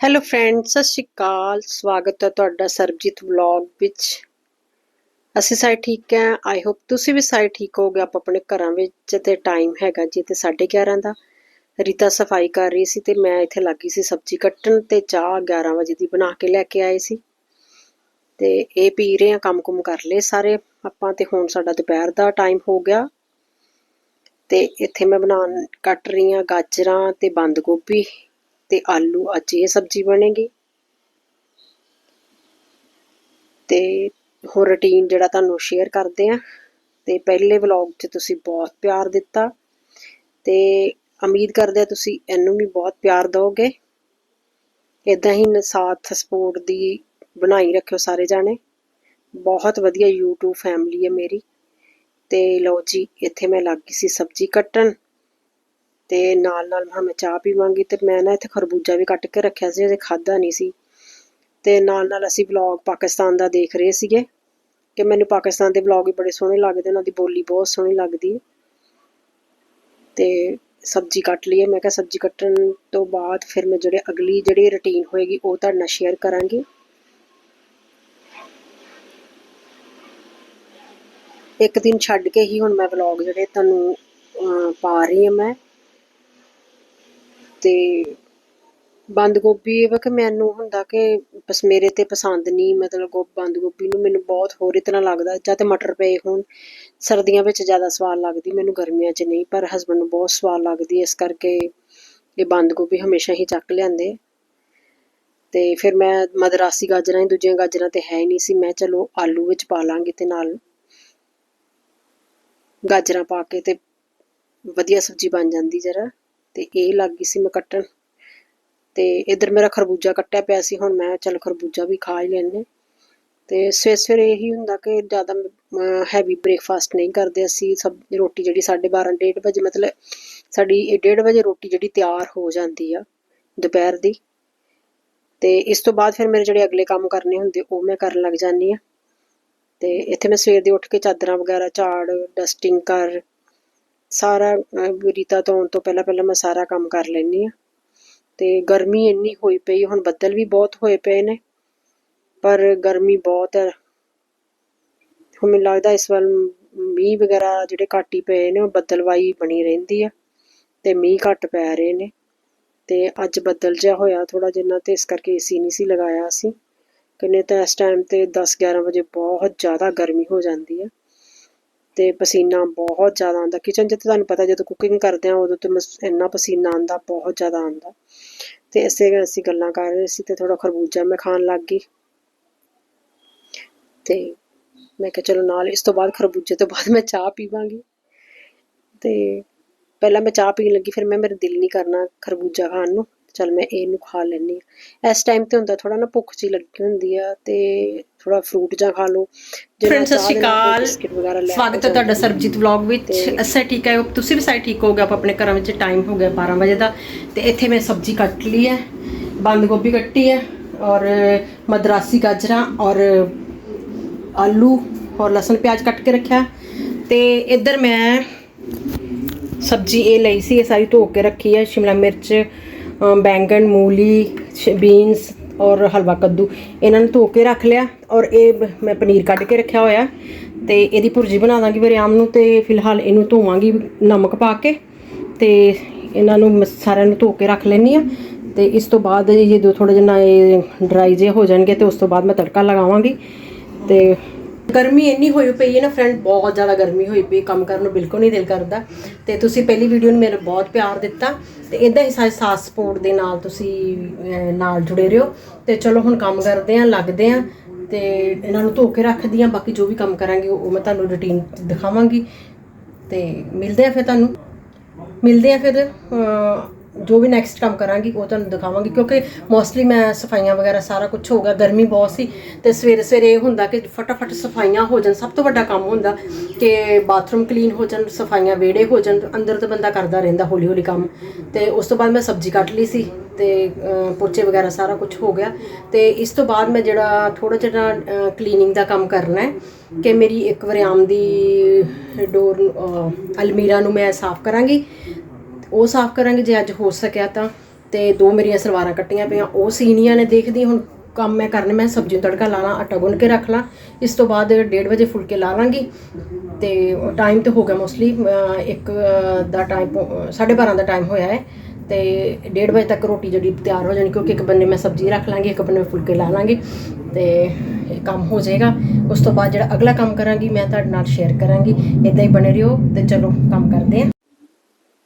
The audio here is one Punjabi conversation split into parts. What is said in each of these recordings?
ਹੈਲੋ ਫਰੈਂਡਸ ਸਤਿ ਸ਼੍ਰੀ ਅਕਾਲ। ਸਵਾਗਤ ਹੈ ਤੁਹਾਡਾ ਸਰਬਜੀਤ ਵਲੌਗ ਵਿੱਚ। ਅਸੀਂ ਸਾਰੇ ਠੀਕ ਹੈ। ਆਈ ਹੋਪ ਤੁਸੀਂ ਵੀ ਸਾਰੇ ਠੀਕ ਹੋਗੇ ਆਪ ਆਪਣੇ ਘਰਾਂ ਵਿੱਚ ਤੇ ਟਾਈਮ ਹੈਗਾ ਜੀ ਤੇ 11:30 ਦਾ। ਰੀਤਾ ਸਫ਼ਾਈ ਕਰ ਰਹੀ ਸੀ ਤੇ ਮੈਂ ਇੱਥੇ ਲੱਗੀ ਸੀ ਸਬਜ਼ੀ ਕੱਟਣ ਤੇ ਚਾਹ 11 ਵਜੇ ਦੀ ਬਣਾ ਕੇ ਲੈ ਕੇ ਆਏ ਸੀ। ਤੇ ਇਹ ਪੀ ਰਹੇ ਆ ਕੰਮ ਕੁਮ ਕਰ ਲਏ ਸਾਰੇ। ਆਪਾਂ ਤੇ ਹੁਣ ਸਾਡਾ ਦੁਪਹਿਰ ਦਾ ਟਾਈਮ ਹੋ ਗਿਆ। ਤੇ ਇੱਥੇ ਮੈਂ ਬਣਾਉਣ ਕੱਟ ਰਹੀ ਆ ਗਾਜਰਾਂ ਤੇ ਬੰਦ ਗੋਭੀ। ਤੇ ਆਲੂ ਅੱਜ ਇਹ ਸਬਜ਼ੀ ਬਣੇਗੀ। ਤੇ ਹੋਰ ਰੁਟੀਨ ਜਿਹੜਾ ਤੁਹਾਨੂੰ ਸ਼ੇਅਰ ਕਰਦੇ ਆ ਤੇ ਪਹਿਲੇ ਵਲੌਗ 'ਚ ਤੁਸੀਂ ਬਹੁਤ ਪਿਆਰ ਦਿੱਤਾ। ਤੇ ਉਮੀਦ ਕਰਦੇ ਆ ਤੁਸੀਂ ਇਹਨੂੰ ਵੀ ਬਹੁਤ ਪਿਆਰ ਦਿਓਗੇ। ਇਦਾਂ ਹੀ ਸਾਥ ਸਪੋਰਟ ਦੀ ਬਣਾਈ ਰੱਖਿਓ ਸਾਰੇ ਜਾਣੇ। ਬਹੁਤ ਵਧੀਆ YouTube ਫੈਮਿਲੀ ਹੈ ਮੇਰੀ। ਤੇ ਲਓ ਜੀ, ਇੱਥੇ ਮੈਂ ਲੱਗ ਗਈ ਸੀ ਸਬਜ਼ੀ ਕੱਟਣ। ਤੇ ਨਾਲ ਨਾਲ ਮੈਂ ਚਾਹ ਪੀਵਾਂਗੀ ਤੇ ਮੈਂ ਨਾ ਇੱਥੇ ਖਰਬੂਜਾ ਵੀ ਕੱਟ ਕੇ ਰੱਖਿਆ ਸੀ ਅਜੇ ਖਾਦਾ ਨਹੀਂ ਸੀ। ਤੇ ਨਾਲ ਨਾਲ ਅਸੀਂ ਵਲੌਗ ਪਾਕਿਸਤਾਨ ਦਾ ਦੇਖ ਰਹੇ ਸੀਗੇ ਕਿ ਮੈਨੂੰ ਪਾਕਿਸਤਾਨ ਦੇ ਵਲੌਗ ਵੀ ਬੜੇ ਸੋਹਣੇ ਲੱਗਦੇ ਉਹਨਾਂ ਦੀ ਬੋਲੀ ਬਹੁਤ ਸੋਹਣੀ ਲੱਗਦੀ ਹੈ। ਤੇ ਸਬਜ਼ੀ ਕੱਟ ਲਈ ਹੈ ਮੈਂ ਕਿਹਾ ਸਬਜ਼ੀ ਕੱਟਣ ਤੋਂ ਬਾਅਦ ਫਿਰ ਮੈਂ ਜਿਹੜੇ ਅਗਲੀ ਜਿਹੜੀ ਰੁਟੀਨ ਹੋਏਗੀ ਉਹ ਤੁਹਾਡੇ ਨਾਲ ਸ਼ੇਅਰ ਕਰਾਂਗੀ। ਇੱਕ ਦਿਨ ਛੱਡ ਕੇ ਹੀ ਹੁਣ ਮੈਂ ਵਲੌਗ ਜਿਹੜੇ ਤੁਹਾਨੂੰ ਅਹ, ਪਾ ਰਹੀ ਹਾਂ ਮੈਂ। ਤੇ ਬੰਦ ਗੋਭੀ ਵਾ ਕਿ ਮੈਨੂੰ ਹੁੰਦਾ ਕਿ ਬਸ ਮੇਰੇ ਤੇ ਪਸੰਦ ਨਹੀਂ, ਮਤਲਬ ਗੋ, ਬੰਦ ਗੋਭੀ ਨੂੰ ਮੈਨੂੰ ਬਹੁਤ ਹੋਰ ਤਰ੍ਹਾਂ ਲੱਗਦਾ, ਜਾਂ ਤੇ ਮਟਰ ਪਏ ਹੋਣ, ਸਰਦੀਆਂ ਵਿੱਚ ਜ਼ਿਆਦਾ ਸਵਾਦ ਲੱਗਦੀ, ਮੈਨੂੰ ਗਰਮੀਆਂ 'ਚ ਨਹੀਂ, ਪਰ ਹਸਬੰਡ ਨੂੰ ਬਹੁਤ ਸਵਾਦ ਲੱਗਦੀ, ਇਸ ਕਰਕੇ ਇਹ ਬੰਦ ਗੋਭੀ ਹਮੇਸ਼ਾ ਹੀ ਚੱਕ ਲਿਆਂਦੇ। ਤੇ ਫਿਰ ਮੈਂ ਮਦਰਾਸੀ ਗਾਜਰਾਂ ਹੀ, ਦੂਜੀਆਂ ਗਾਜਰਾਂ ਤੇ ਹੈ ਹੀ ਨਹੀਂ ਸੀ, ਮੈਂ ਚਲੋ ਆਲੂ ਵਿੱਚ ਪਾ ਲਾਂਗੀ ਤੇ ਨਾਲ ਗਾਜਰਾਂ ਪਾ ਕੇ ਤੇ ਵਧੀਆ ਸਬਜ਼ੀ ਬਣ ਜਾਂਦੀ ਜਰਾ। ਤੇ ਇਹ ਲੱਗ ਗਈ ਸੀ ਮੈਂ ਕੱਟਣ। ਤੇ ਇਧਰ ਮੇਰਾ ਖਰਬੂਜਾ ਕੱਟਿਆ ਪਿਆ ਸੀ, ਹੁਣ ਮੈਂ ਚਲ ਖਰਬੂਜਾ ਵੀ ਖਾ ਹੀ ਲੈਣੇ ਤੇ ਸਵੇਰ ਸਵੇਰੇ ਇਹੀ ਹੁੰਦਾ ਕਿ ਜ਼ਿਆਦਾ ਹੈਵੀ ਬ੍ਰੇਕਫਾਸਟ ਨਹੀਂ ਕਰਦੇ ਅਸੀਂ। ਸਭ ਰੋਟੀ ਜਿਹੜੀ 12:30 ਡੇਢ ਵਜੇ, ਮਤਲਬ ਸਾਡੀ 1:30 ਵਜੇ ਰੋਟੀ ਜਿਹੜੀ ਤਿਆਰ ਹੋ ਜਾਂਦੀ ਆ ਦੁਪਹਿਰ ਦੀ। ਤੇ ਇਸ ਤੋਂ ਬਾਅਦ ਫਿਰ ਮੇਰੇ ਜਿਹੜੇ ਅਗਲੇ ਕੰਮ ਕਰਨੇ ਹੁੰਦੇ, ਉਹ ਮੈਂ ਕਰਨ ਲੱਗ ਜਾਂਦੀ ਆ। ਤੇ ਇੱਥੇ ਮੈਂ ਸਵੇਰ ਦੇ ਉੱਠ ਕੇ ਚਾਦਰਾਂ ਵਗੈਰਾ ਝਾੜ ਡਸਟਿੰਗ ਕਰ ਸਾਰਾ ਅਹ, ਰੀਤਾ ਧੋਣ ਤੋਂ ਪਹਿਲਾਂ ਪਹਿਲਾਂ ਮੈਂ ਸਾਰਾ ਕੰਮ ਕਰ ਲੈਂਦੀ ਆ ਤੇ ਗਰਮੀ ਇੰਨੀ ਹੋਈ ਪਈ ਹੁਣ ਬੱਦਲ ਵੀ ਬਹੁਤ ਹੋਏ ਪਏ ਨੇ। ਪਰ ਗਰਮੀ ਬਹੁਤ ਹੈ। ਹੁਣ ਮੈਨੂੰ ਲੱਗਦਾ ਇਸ ਵਾਰ ਮੀਂਹ ਵਗੈਰਾ ਜਿਹੜੇ ਘੱਟ ਹੀ ਪਏ ਨੇ ਉਹ ਬੱਦਲਵਾਈ ਬਣੀ ਰਹਿੰਦੀ ਆ ਤੇ ਮੀਂਹ ਘੱਟ ਪੈ ਰਹੇ ਨੇ। ਤੇ ਅੱਜ ਬੱਦਲ ਜਿਹਾ ਹੋਇਆ ਥੋੜਾ ਜਿੰਨਾ ਤੇ ਇਸ ਕਰਕੇ ਏਸੀ ਨਹੀਂ ਸੀ ਲਗਾਇਆ ਅਸੀਂ। ਕਿੰਨੇ ਤਾਂ ਇਸ ਟਾਈਮ ਤੇ 10 11 ਵਜੇ ਬਹੁਤ ਜ਼ਿਆਦਾ ਗਰਮੀ ਹੋ ਜਾਂਦੀ ਹੈ ਤੇ ਪਸੀਨਾ ਬਹੁਤ ਜ਼ਿਆਦਾ ਆਉਂਦਾ। ਕਿਚਨ 'ਚ ਤਾਂ ਤੁਹਾਨੂੰ ਪਤਾ ਜਦੋਂ ਕੁਕਿੰਗ ਕਰਦੇ ਆ, ਉਦੋਂ ਤੇ ਮਸ- ਇੰਨਾ ਪਸੀਨਾ ਆਉਂਦਾ, ਬਹੁਤ ਜ਼ਿਆਦਾ ਆਉਂਦਾ। ਤੇ ਇਸੇ ਅਸੀਂ ਗੱਲਾਂ ਕਰ ਰਹੇ ਸੀ ਤੇ ਥੋੜਾ ਖਰਬੂਜਾ ਮੈਂ ਖਾਣ ਲੱਗ ਗਈ। ਤੇ ਮੈਂ ਕਿਹਾ ਚਲੋ ਨਾਲ ਇਸ ਤੋਂ ਬਾਅਦ ਖਰਬੂਜੇ ਤੋਂ ਬਾਅਦ ਮੈਂ ਚਾਹ ਪੀਵਾਂਗੀ। ਤੇ ਪਹਿਲਾਂ ਮੈਂ ਚਾਹ ਪੀਣ ਲੱਗੀ, ਫਿਰ ਮੈਂ, ਮੇਰਾ ਦਿਲ ਨਹੀਂ ਕਰਨਾ ਖਰਬੂਜਾ ਖਾਣ ਨੂੰ। ਚਲ ਮੈਂ ਇਹਨੂੰ ਖਾ ਲੈਣੀ ਹਾਂ। ਇਸ ਟਾਈਮ ਤੇ ਹੁੰਦਾ ਥੋੜਾ ਨਾ ਭੁੱਖ ਜੀ ਲੱਗੀ ਹੁੰਦੀ ਆ ਤੇ ਥੋੜਾ ਫਰੂਟ ਜਾਂ ਖਾ ਲਓ। ਫਰੈਂਡ ਸਤਿ ਸ਼੍ਰੀ ਅਕਾਲ। ਸਵਾਗਤ ਹੈ ਤੁਹਾਡਾ ਸਰਬਜੀਤ ਵਲੌਗ ਵਿੱਚ। ਅਸਾਂ ਠੀਕ ਹੈ ਤੁਸੀਂ ਵੀ ਸਾਰੇ ਠੀਕ ਹੋਗੇ। ਆਪ ਆਪਣੇ ਘਰਾਂ ਵਿੱਚ ਟਾਈਮ ਹੋ ਗਿਆ 12 ਵਜੇ ਦਾ। ਤੇ ਇੱਥੇ ਮੈਂ ਸਬਜ਼ੀ ਕੱਟ ਲਈ ਹੈ ਬੰਦ ਗੋਭੀ ਕੱਟੀ ਹੈ ਔਰ ਮਦਰਾਸੀ ਗਾਜਰਾਂ ਔਰ ਆਲੂ ਔਰ ਲਸਣ ਪਿਆਜ਼ ਕੱਟ ਕੇ ਰੱਖਿਆ। ਤੇ ਇੱਧਰ ਮੈਂ ਸਬਜ਼ੀ ਇਹ ਲਈ ਸੀ ਇਹ ਸਾਰੀ ਧੋ ਕੇ ਰੱਖੀ ਹੈ। ਸ਼ਿਮਲਾ ਮਿਰਚ ਬੈਂਗਣ ਮੂਲੀ ਬੀਨਸ ਔਰ ਹਲਵਾ ਕੱਦੂ ਇਹਨਾਂ ਨੂੰ ਧੋ ਕੇ ਰੱਖ ਲਿਆ ਔਰ ਇਹ ਮੈਂ ਪਨੀਰ ਕੱਢ ਕੇ ਰੱਖਿਆ ਹੋਇਆ ਤੇ ਇਹਦੀ ਭੁਰਜੀ ਬਣਾ ਦਾਂਗੀ ਵਰਿਆਮ ਨੂੰ ਤੇ ਫਿਲਹਾਲ ਇਹਨੂੰ ਧੋਵਾਂਗੀ ਨਮਕ ਪਾ ਕੇ ਤੇ ਇਹਨਾਂ ਨੂੰ ਮ- ਸਾਰਿਆਂ ਨੂੰ ਧੋ ਕੇ ਰੱਖ ਲੈਣੀ ਆ ਤੇ ਇਸ ਤੋਂ ਬਾਅਦ ਜਦੋਂ ਥੋੜਾ ਜਿਹਾ ਇਹ ਡਰਾਈ ਜੇ ਹੋ ਜਾਣਗੇ ਤੇ ਉਸ ਤੋਂ ਬਾਅਦ ਮੈਂ ਤੜਕਾ ਲਗਾਵਾਂਗੀ ਤੇ ਗਰਮੀ ਇੰਨੀ ਹੋਈ ਪਈ ਹੈ ਨਾ ਫਰੈਂਡ ਬਹੁਤ ਜ਼ਿਆਦਾ ਗਰਮੀ ਹੋਈ ਪਈ, ਕੰਮ ਕਰਨ ਨੂੰ ਬਿਲਕੁਲ ਨਹੀਂ ਦਿਲ ਕਰਦਾ। ਤੇ ਤੁਸੀਂ ਪਹਿਲੀ ਵੀਡੀਓ ਨੂੰ ਮੇਰਾ ਬਹੁਤ ਪਿਆਰ ਦਿੱਤਾ। ਤੇ ਇਦਾਂ ਹੀ ਸਾਰੇ ਸਾਥ ਸਪੋਰਟ ਦੇ ਨਾਲ ਤੁਸੀਂ ਨਾਲ ਜੁੜੇ ਰਹੋ। ਤੇ ਚਲੋ ਹੁਣ ਕੰਮ ਕਰਦੇ ਆਂ ਲੱਗਦੇ ਆਂ ਤੇ ਇਹਨਾਂ ਨੂੰ ਧੋ ਕੇ ਰੱਖਦੀ ਆਂ ਬਾਕੀ ਜੋ ਵੀ ਕੰਮ ਕਰਾਂਗੇ, ਉਹ ਮੈਂ ਤੁਹਾਨੂੰ ਰੁਟੀਨ ਦਿਖਾਵਾਂਗੀ। ਤੇ ਮਿਲਦੇ ਆ ਫਿਰ ਤੁਹਾਨੂੰ। ਮਿਲਦੇ ਆ ਫਿਰ ਜੋ ਵੀ ਨੈਕਸਟ ਕੰਮ ਕਰਾਂਗੀ, ਉਹ ਤੁਹਾਨੂੰ ਦਿਖਾਵਾਂਗੀ, ਕਿਉਂਕਿ ਮੋਸਟਲੀ ਮੈਂ ਸਫਾਈਆਂ ਵਗੈਰਾ ਸਾਰਾ ਕੁਝ ਹੋ ਗਿਆ, ਗਰਮੀ ਬਹੁਤ ਸੀ ਤੇ ਸਵੇਰੇ ਸਵੇਰੇ ਇਹ ਹੁੰਦਾ ਕਿ ਫਟਾਫਟ ਸਫਾਈਆਂ ਹੋ ਜਾਣ, ਸਭ ਤੋਂ ਵੱਡਾ ਕੰਮ ਹੁੰਦਾ ਕਿ ਬਾਥਰੂਮ ਕਲੀਨ ਹੋ ਜਾਣ, ਸਫਾਈਆਂ ਵਿਹੜੇ ਹੋ ਜਾਣ, ਅੰਦਰ ਤਾਂ ਬੰਦਾ ਕਰਦਾ ਰਹਿੰਦਾ ਹੌਲੀ ਹੌਲੀ ਕੰਮ। ਤੇ ਉਸ ਤੋਂ ਬਾਅਦ ਮੈਂ ਸਬਜ਼ੀ ਕੱਟ ਲਈ ਸੀ ਤੇ ਪੋਚੇ ਵਗੈਰਾ ਸਾਰਾ ਕੁਝ ਹੋ ਗਿਆ। ਤੇ ਇਸ ਤੋਂ ਬਾਅਦ ਮੈਂ ਜਿਹੜਾ ਥੋੜਾ ਜਿਹਾ ਕਲੀਨਿੰਗ ਦਾ ਕੰਮ ਕਰਨਾ ਹੈ ਕਿ ਮੇਰੀ ਇੱਕ ਵਰਿਆਮ ਦੀ ਡੋਰ ਅਲਮੀਰਾ ਨੂੰ ਮੈਂ ਸਾਫ਼ ਕਰਾਂਗੀ ਉਹ ਸਾਫ਼ ਕਰਾਂਗੇ, ਜੇ ਅੱਜ ਹੋ ਸਕਿਆ ਤਾਂ। ਤੇ ਦੋ ਮੇਰੀਆਂ ਸਲਵਾਰਾਂ ਕੱਟੀਆਂ ਪਈਆਂ, ਉਹ ਸੀਨੀਆਂ ਨੇ, ਦੇਖਦੀ ਹੁਣ ਕੰਮ ਮੈਂ ਕਰਨੇ, ਮੈਂ ਸਬਜ਼ੀ ਨੂੰ ਤੜਕਾ ਲਾ ਲਾਂ ਆਟਾ ਗੁੰਨ ਕੇ ਰੱਖ ਲਾਂ। ਇਸ ਤੋਂ ਬਾਅਦ 1:30 ਵਜੇ ਫੁਲਕੇ ਲਾ ਲਾਂਗੀ। ਤੇ ਟਾਈਮ ਤੇ ਹੋ ਗਿਆ ਮੋਸਟਲੀ ਇੱਕ ਦਾ ਟਾਈਮ 12:30 ਦਾ ਟਾਈਮ ਹੋਇਆ ਹੈ। ਤੇ 1:30 ਵਜੇ ਤੱਕ ਰੋਟੀ ਜਿਹੜੀ ਤਿਆਰ ਹੋ ਜਾਣੀ, ਕਿਉਂਕਿ ਇੱਕ ਬੰਨੇ ਮੈਂ ਸਬਜ਼ੀ ਰੱਖ ਲਾਂਗੀ, ਇੱਕ ਬੰਨੇ ਫੁਲਕੇ ਲਾ ਲਾਂਗੀ। ਤੇ ਇਹ ਕੰਮ ਹੋ ਜਾਏਗਾ। ਉਸ ਤੋਂ ਬਾਅਦ ਜਿਹੜਾ ਅਗਲਾ ਕੰਮ ਕਰਾਂਗੀ, ਮੈਂ ਤੁਹਾਡੇ ਨਾਲ ਸ਼ੇਅਰ ਕਰਾਂਗੀ। ਇਦਾਂ ਹੀ ਬਣੇ ਰਹੋ ਤੇ ਚਲੋ, ਕੰਮ ਕਰਦੇ ਹਾਂ।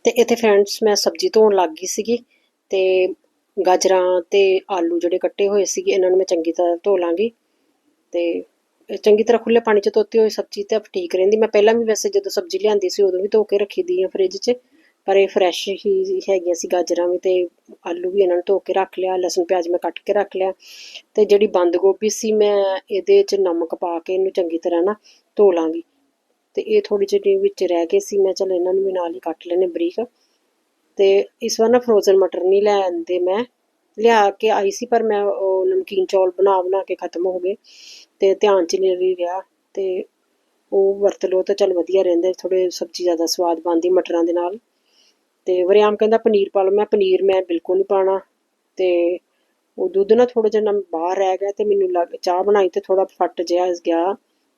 ਤੇ ਇੱਥੇ ਫਰੈਂਡਸ ਮੈਂ ਸਬਜ਼ੀ ਧੋਣ ਲੱਗ ਗਈ ਸੀਗੀ ਤੇ ਗਾਜਰਾਂ ਤੇ ਆਲੂ ਜਿਹੜੇ ਕੱਟੇ ਹੋਏ ਸੀਗੇ, ਇਹਨਾਂ ਨੂੰ ਮੈਂ ਚੰਗੀ ਤਰ੍ਹਾਂ ਧੋ ਲਾਂਗੀ ਤੇ ਚੰਗੀ ਤਰ੍ਹਾਂ ਖੁੱਲੇ ਪਾਣੀ 'ਚ ਧੋਤੀ ਹੋਈ ਸਬਜ਼ੀ ਤੇ ਠੀਕ ਰਹਿੰਦੀ। ਮੈਂ ਪਹਿਲਾਂ ਵੀ ਵੈਸੇ ਜਦੋਂ ਸਬਜ਼ੀ ਲਿਆਂਦੀ ਸੀ, ਉਦੋਂ ਵੀ ਧੋ ਕੇ ਰੱਖੀ ਦੀ ਆ ਫ੍ਰਿਜ 'ਚ, ਪਰ ਇਹ ਫਰੈਸ਼ ਹੀ ਹੈਗੀਆਂ ਸੀ ਗਾਜਰਾਂ ਵੀ ਤੇ ਆਲੂ ਵੀ ਇਹਨਾਂ ਨੂੰ ਧੋ ਕੇ ਰੱਖ ਲਿਆ, ਲਸਣ, ਪਿਆਜ਼ ਮੈਂ ਕੱਟ ਕੇ ਰੱਖ ਲਿਆ ਤੇ ਜਿਹੜੀ ਬੰਦ ਗੋਭੀ ਸੀ ਮੈਂ ਇਹਦੇ 'ਚ ਨਮਕ ਪਾ ਕੇ ਇਹਨੂੰ ਚੰਗੀ ਤਰ੍ਹਾਂ ਨਾ ਧੋ ਲਾਂਗੀ। ਤੇ ਇਹ ਥੋੜੀ ਜਿਹੀ ਵਿੱਚ ਰਹਿ ਗਏ ਸੀ। ਮੈਂ ਚਲ ਇਹਨਾਂ ਨੂੰ ਵੀ ਨਾਲ ਹੀ ਕੱਟ ਲੈਣੇ ਬਰੀਕ। ਤੇ ਇਸ ਵਾਰ ਨਾ ਫਰੋਜ਼ਨ ਮਟਰ ਨਹੀਂ ਲੈ ਆਂਦੇ ਮੈਂ। ਲਿਆ ਕੇ ਆਈ ਸੀ, ਪਰ ਮੈਂ ਉਹ ਨਮਕੀਨ ਚੌਲ ਬਣਾ ਬਣਾ ਕੇ ਖਤਮ ਹੋ ਗਏ ਤੇ ਧਿਆਨ ਚ ਨਹੀਂ ਰਿਹਾ ਤੇ ਉਹ ਵਰਤ ਲਓ ਤਾਂ ਚਲ ਵਧੀਆ ਰਹਿੰਦੇ ਥੋੜੇ ਸਬਜ਼ੀ ਜ਼ਿਆਦਾ ਸਵਾਦ ਬਣਦੀ ਮਟਰਾਂ ਦੇ ਨਾਲ। ਤੇ ਵਰਿਆਮ ਕਹਿੰਦਾ ਪਨੀਰ ਪਾ ਲਓ। ਮੈਂ ਪਨੀਰ ਮੈਂ ਬਿਲਕੁਲ ਨਹੀਂ ਪਾਣਾ ਤੇ ਉਹ ਦੁੱਧ ਨਾ ਥੋੜਾ ਜਿਹਾ ਨਾ ਬਾਹਰ ਰਹਿ ਗਿਆ ਤੇ ਮੈਨੂੰ ਲੱਗ ਚਾਹ ਬਣਾਈ ਤੇ ਥੋੜਾ ਫਟ ਜਿਹਾ ਗਿਆ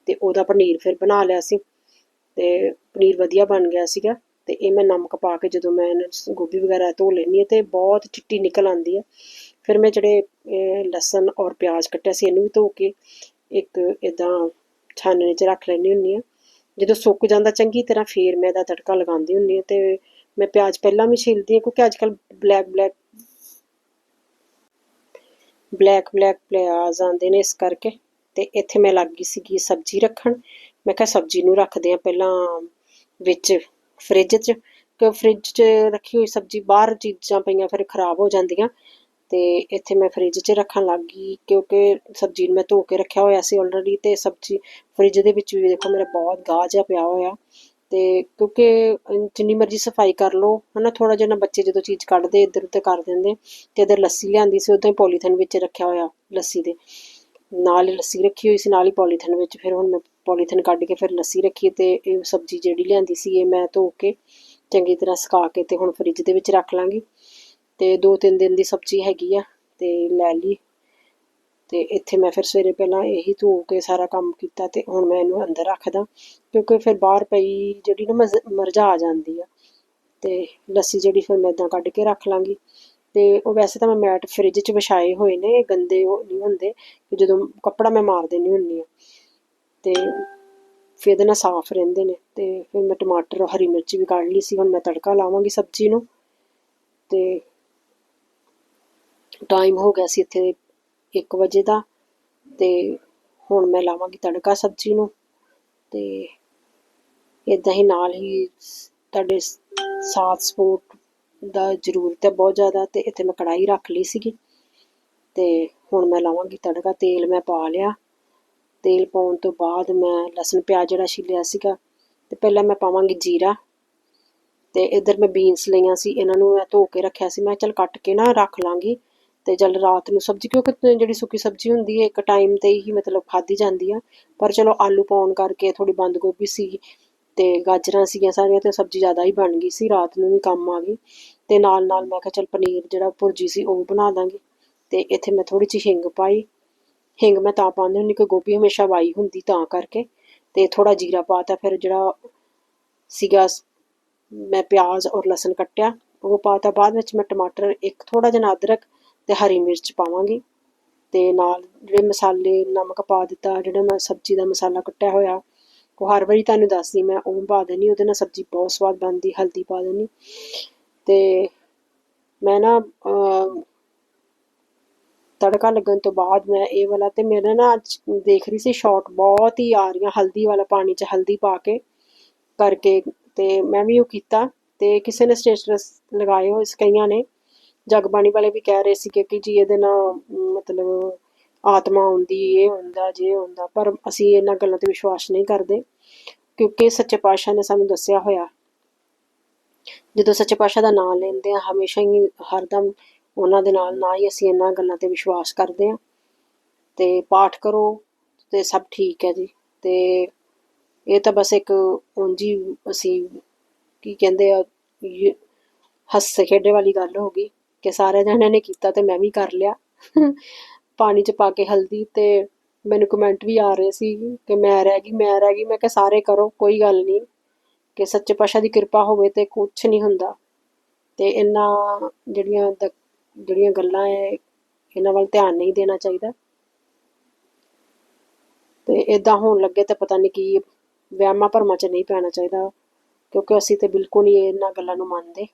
ਤੇ ਉਹਦਾ ਪਨੀਰ ਫਿਰ ਬਣਾ ਲਿਆ ਸੀ। ਤੇ ਪਨੀਰ ਵਧੀਆ ਬਣ ਗਿਆ ਸੀਗਾ ਤੇ ਇਹ ਮੈਂ ਨਮਕ ਪਾ ਕੇ ਜਦੋਂ ਮੈਂ ਇਹਨੂੰ ਗੋਭੀ ਵਗੈਰਾ ਧੋ ਲੈਣੀ ਹੈ ਤੇ ਬਹੁਤ ਚਿੱਟੀ ਨਿਕਲ ਆਉਂਦੀ ਹੈ ਫਿਰ ਮੈਂ ਜਿਹੜੇ ਲਸਣ ਔਰ ਪਿਆਜ਼ ਕੱਟਿਆ ਸੀ ਇਹਨੂੰ ਵੀ ਧੋ ਕੇ ਇੱਕ ਇਦਾਂ ਛਾਨਣੇ 'ਚ ਰੱਖ ਲੈਣੀ ਹੁੰਨੀ ਆ ਜਦੋਂ ਸੁੱਕ ਜਾਂਦਾ ਚੰਗੀ ਤਰ੍ਹਾਂ ਫੇਰ ਮੈਂ ਇਹਦਾ ਤੜਕਾ ਲਗਾਉਂਦੀ ਹੁੰਨੀ ਆ ਤੇ ਮੈਂ ਪਿਆਜ਼ ਪਹਿਲਾਂ ਵੀ ਛਿਲਦੀ ਹਾਂ ਕਿਉਂਕਿ ਅੱਜ ਕੱਲ ਬਲੈਕ ਬਲੈਕ ਬਲੈਕ ਬਲੈਕ ਪਿਆਜ਼ ਆਉਂਦੇ ਨੇ ਇਸ ਕਰਕੇ ਤੇ ਇੱਥੇ ਮੈਂ ਲੱਗ ਗਈ ਸੀਗੀ ਸਬਜ਼ੀ ਰੱਖਣ ਮੈਂ ਕਿਹਾ ਸਬਜ਼ੀ ਨੂੰ ਰੱਖਦੇ ਆ ਪਹਿਲਾਂ ਵਿੱਚ ਫ੍ਰਿਜ 'ਚ ਕਿ ਫ੍ਰਿਜ 'ਚ ਰੱਖੀ ਹੋਈ ਸਬਜ਼ੀ ਬਾਹਰ ਚੀਜ਼ਾਂ ਪਈਆਂ ਫਿਰ ਖਰਾਬ ਹੋ ਜਾਂਦੀਆਂ ਤੇ ਇੱਥੇ ਮੈਂ ਫ੍ਰਿਜ 'ਚ ਰੱਖਣ ਲੱਗ ਗਈ ਕਿਉਂਕਿ ਸਬਜ਼ੀ ਨੂੰ ਮੈਂ ਧੋ ਕੇ ਰੱਖਿਆ ਹੋਇਆ ਸੀ ਆਲਰੇਡੀ ਤੇ ਸਬਜ਼ੀ ਫ੍ਰਿਜ ਦੇ ਵਿੱਚ ਵੀ ਦੇਖੋ ਮੇਰਾ ਬਹੁਤ ਗਾਹ ਜਿਹਾ ਪਿਆ ਹੋਇਆ ਤੇ ਕਿਉਂਕਿ ਜਿੰਨੀ ਮਰਜ਼ੀ ਸਫ਼ਾਈ ਕਰ ਲਓ, ਹਨਾ ਥੋੜਾ ਜਿਹਾ ਨਾ ਬੱਚੇ ਜਦੋਂ ਚੀਜ਼ ਕੱਢਦੇ ਇੱਧਰ ਉੱਤੇ ਕਰ ਦਿੰਦੇ ਤੇ ਇਧਰ ਲੱਸੀ ਲਿਆਂਦੀ ਸੀ, ਉਦੋਂ ਹੀ ਪੋਲੀਥਨ ਵਿੱਚ ਰੱਖਿਆ ਹੋਇਆ ਲੱਸੀ ਦੇ, ਨਾਲ ਹੀ ਲੱਸੀ ਰੱਖੀ ਹੋਈ ਸੀ, ਨਾਲ ਹੀ ਪੋਲੀਥਨ ਵਿੱਚ, ਫਿਰ ਹੁਣ ਮੈਂ ਪੋਲੀਥੀਨ ਕੱਢ ਕੇ ਫਿਰ ਲੱਸੀ ਰੱਖੀ ਤੇ ਇਹ ਸਬਜ਼ੀ ਜਿਹੜੀ ਲਿਆਂਦੀ ਸੀ ਇਹ ਮੈਂ ਧੋ ਕੇ ਚੰਗੀ ਤਰ੍ਹਾਂ ਸੁਕਾ ਕੇ ਤੇ ਹੁਣ ਫ੍ਰਿਜ ਦੇ ਵਿੱਚ ਰੱਖ ਲਾਂਗੀ। ਤੇ ਦੋ ਤਿੰਨ ਦਿਨ ਦੀ ਸਬਜ਼ੀ ਹੈਗੀ ਆ ਤੇ ਲੈ ਲਈ। ਤੇ ਇੱਥੇ ਮੈਂ ਫਿਰ ਸਵੇਰੇ ਪਹਿਲਾਂ ਇਹੀ ਧੋ ਕੇ ਸਾਰਾ ਕੰਮ ਕੀਤਾ ਤੇ ਹੁਣ ਮੈਂ ਇਹਨੂੰ ਅੰਦਰ ਰੱਖਦਾ ਕਿਉਂਕਿ ਫਿਰ ਬਾਹਰ ਪਈ ਜਿਹੜੀ ਨਾ ਮਰਝਾ ਜਾਂਦੀ ਆ। ਤੇ ਲੱਸੀ ਜਿਹੜੀ ਫਿਰ ਮੈਂ ਇਦਾਂ ਕੱਢ ਕੇ ਰੱਖ ਲਾਂਗੀ। ਤੇ ਉਹ ਵੈਸੇ ਤਾਂ ਮੈਂ ਮੈਟ ਫ੍ਰਿਜ 'ਚ ਵਿਛਾਏ ਹੋਏ ਨੇ, ਗੰਦੇ ਉਹ ਨਹੀਂ ਹੁੰਦੇ ਕਿ ਜਦੋਂ ਕੱਪੜਾ ਮੈਂ ਮਾਰ ਦੇਣੀ ਹੁੰਨੀ ਆ। ਤੇ ਫਿਰ ਇਹਦੇ ਨਾਲ ਸਾਫ਼ ਰਹਿੰਦੇ ਨੇ ਤੇ ਫਿਰ ਮੈਂ ਟਮਾਟਰ ਹਰੀ ਮਿਰਚ ਵੀ ਕੱਢ ਲਈ ਸੀ, ਹੁਣ ਮੈਂ ਤੜਕਾ ਲਾਵਾਂਗੀ ਸਬਜ਼ੀ ਨੂੰ ਤੇ ਟਾਈਮ ਹੋ ਗਿਆ ਸੀ ਇੱਥੇ 1 ਵਜੇ ਦਾ ਤੇ ਹੁਣ ਮੈਂ ਲਾਵਾਂਗੀ ਤੜਕਾ ਸਬਜ਼ੀ ਨੂੰ ਤੇ ਇਦਾਂ ਹੀ ਨਾਲ ਹੀ ਤੁਹਾਡੇ ਸਾਥ ਸਪੋਰਟ ਦਾ ਜ਼ਰੂਰਤ ਹੈ ਬਹੁਤ ਜ਼ਿਆਦਾ ਤੇ ਇੱਥੇ ਮੈਂ ਕੜਾਈ ਰੱਖ ਲਈ ਸੀਗੀ ਤੇ ਹੁਣ ਮੈਂ ਲਾਵਾਂਗੀ ਤੜਕਾ, ਤੇਲ ਮੈਂ ਪਾ ਲਿਆ ਤੇਲ ਪਾਉਣ ਤੋਂ ਬਾਅਦ ਮੈਂ ਲਸਣ, ਪਿਆਜ਼ ਜਿਹੜਾ ਛਿੱਲਿਆ ਸੀਗਾ ਤੇ ਪਹਿਲਾਂ ਮੈਂ ਪਾਵਾਂਗੀ ਜੀਰਾ ਤੇ ਇਧਰ ਮੈਂ ਬੀਨਸ ਲਈਆਂ ਸੀ, ਇਹਨਾਂ ਨੂੰ ਮੈਂ ਧੋ ਕੇ ਰੱਖਿਆ ਸੀ, ਮੈਂ ਚਲ ਕੱਟ ਕੇ ਨਾ ਰੱਖ ਲਾਂਗੀ ਤੇ ਜਲ ਰਾਤ ਨੂੰ ਸਬਜ਼ੀ, ਕਿਉਂਕਿ ਜਿਹੜੀ ਸੁੱਕੀ ਸਬਜ਼ੀ ਹੁੰਦੀ ਹੈ ਇੱਕ ਟਾਈਮ ਤੇ ਹੀ ਮਤਲਬ ਖਾਧੀ ਜਾਂਦੀ ਆ, ਪਰ ਚਲੋ ਆਲੂ ਪਾਉਣ ਕਰਕੇ ਥੋੜੀ ਬੰਦ ਗੋਭੀ ਸੀ ਤੇ ਗਾਜਰਾਂ ਸੀਗੀਆਂ ਸਾਰੀਆਂ ਤੇ ਸਬਜ਼ੀ ਜ਼ਿਆਦਾ ਹੀ ਬਣ ਗਈ ਸੀ, ਰਾਤ ਨੂੰ ਵੀ ਕੰਮ ਆ ਗਈ ਤੇ ਨਾਲ ਨਾਲ ਮੈਂ ਕਿਹਾ ਚਲ ਪਨੀਰ ਜਿਹੜਾ ਭੁਰਜੀ ਸੀ ਉਹ ਬਣਾ ਦਾਂਗੇ ਤੇ ਇੱਥੇ ਮੈਂ ਥੋੜੀ ਜਿਹੀ ਹਿੰਗ ਪਾਈ ਹਿੰਗ ਮੈਂ ਤਾਂ ਪਾਉਂਦੀ ਹੁੰਦੀ ਕਿ ਗੋਭੀ ਹਮੇਸ਼ਾ ਵਾਈ ਹੁੰਦੀ ਤਾਂ ਕਰਕੇ। ਤੇ ਥੋੜਾ ਜੀਰਾ ਪਾਤਾ ਫਿਰ ਜਿਹੜਾ ਸੀਗਾ ਮੈਂ ਪਿਆਜ਼ ਔਰ ਲਸਣ ਕੱਟਿਆ, ਉਹ ਪਾਤਾ ਬਾਅਦ ਵਿੱਚ ਮੈਂ ਟਮਾਟਰ ਇੱਕ ਥੋੜਾ ਜਿਹਾ ਅਦਰਕ ਤੇ ਹਰੀ ਮਿਰਚ ਪਾਵਾਂਗੀ। ਤੇ ਨਾਲ ਜਿਹੜੇ ਮਸਾਲੇ, ਨਮਕ ਪਾ ਦਿੱਤਾ, ਜਿਹੜਾ ਮੈਂ ਸਬਜ਼ੀ ਦਾ ਮਸਾਲਾ ਕੱਟਿਆ ਹੋਇਆ, ਉਹ ਹਰ ਵਾਰੀ ਤੁਹਾਨੂੰ ਦੱਸਦੀ ਮੈਂ, ਉਹ ਪਾ ਦੇਣੀ ਉਹਦੇ ਨਾਲ ਸਬਜ਼ੀ ਬਹੁਤ ਸਵਾਦ ਬਣਦੀ, ਹਲਦੀ ਪਾ ਦੇਣੀ ਤੇ ਮੈਂ ਨਾ ਤੜਕਾ ਲੱਗਣ ਤੋਂ ਬਾਅਦ ਮੈਂ ਇਹ ਵਾਲਾ ਤੇ ਮੇਰੇ ਨਾ ਅੱਜ ਦੇਖ ਰਹੀ ਸੀ ਸ਼ਾਰਟ ਬਹੁਤ ਹੀ ਆ ਰਹੀਆਂ, ਹਲਦੀ ਵਾਲਾ ਪਾਣੀ 'ਚ ਹਲਦੀ ਪਾ ਕੇ ਕਰਕੇ ਤੇ ਮੈਂ ਵੀ ਉਹ ਕੀਤਾ ਤੇ ਕਿਸੇ ਨੇ ਸਟੇਟਸ ਲਗਾਏ ਹੋਏ ਇਸ ਕਈਆਂ ਨੇ। ਜਗਬਾਣੀ ਵਾਲੇ ਵੀ ਕਹਿ ਰਹੇ ਸੀ ਕਿ ਜੀ ਇਹਦੇ ਨਾਲ ਮਤਲਬ ਆਤਮਾ ਆਉਂਦੀ, ਇਹ ਹੁੰਦਾ, ਜੇ ਹੁੰਦਾ, ਪਰ ਅਸੀਂ ਇਹਨਾਂ ਗੱਲਾਂ ਤੇ ਵਿਸ਼ਵਾਸ ਨਹੀਂ ਕਰਦੇ ਕਿਉਂਕਿ ਸੱਚੇ ਪਾਤਸ਼ਾਹ ਨੇ ਸਾਨੂੰ ਦੱਸਿਆ ਹੋਇਆ। ਜਦੋਂ ਸੱਚੇ ਪਾਤਸ਼ਾਹ ਦਾ ਨਾਮ ਲੈਂਦੇ ਆ ਹਮੇਸ਼ਾ ਹੀ ਹਰਦਮ ਉਹਨਾਂ ਦੇ ਨਾਲ ਨਾ ਹੀ ਅਸੀਂ ਇਹਨਾਂ ਗੱਲਾਂ ਤੇ ਵਿਸ਼ਵਾਸ ਕਰਦੇ ਹਾਂ। ਤੇ ਪਾਠ ਕਰੋ ਤੇ ਸਭ ਠੀਕ ਹੈ ਜੀ। ਤੇ ਇਹ ਤਾਂ ਬਸ ਇੱਕ ਉਂਝੀ ਅਸੀਂ ਕੀ ਕਹਿੰਦੇ ਆ ਹੱਸੇ ਖੇਡੇ ਵਾਲੀ ਗੱਲ ਹੋ ਗਈ ਕਿ ਸਾਰੇ ਜਣਿਆਂ ਨੇ ਕੀਤਾ ਤੇ ਮੈਂ ਵੀ ਕਰ ਲਿਆ। ਪਾਣੀ 'ਚ ਪਾ ਕੇ ਹਲਦੀ ਤੇ ਮੈਨੂੰ ਕਮੈਂਟ ਵੀ ਆ ਰਹੇ ਸੀ ਕਿ ਮੈਂ ਰਹਿ ਗਈ, ਮੈਂ ਰਹਿ ਗਈ। ਮੈਂ ਕਿਹਾ, ਸਾਰੇ ਕਰੋ, ਕੋਈ ਗੱਲ ਨਹੀਂ। ਕਿ ਸੱਚੇ ਪਾਸ਼ਾ ਦੀ ਕਿਰਪਾ ਹੋਵੇ ਤੇ ਕੁਝ ਨਹੀਂ ਹੁੰਦਾ। ਤੇ ਇਹਨਾਂ ਜਿਹੜੀਆਂ ਜਿਹੜੀਆਂ ਗੱਲਾਂ ਹੈ ਇਹਨਾਂ ਵੱਲ ਧਿਆਨ ਨਹੀਂ ਦੇਣਾ ਚਾਹੀਦਾ। ਤੇ ਇਦਾਂ ਹੋਣ ਲੱਗੇ ਤਾਂ ਪਤਾ ਨਹੀਂ ਕੀ ਵਹਿਮਾਂ ਭਰਮਾਂ 'ਚ ਨਹੀਂ ਪੈਣਾ ਚਾਹੀਦਾ, ਕਿਉਂਕਿ ਅਸੀਂ ਤੇ ਬਿਲਕੁਲ ਨਹੀਂ ਇਹਨਾਂ ਗੱਲਾਂ ਨੂੰ ਮੰਨਦੇ।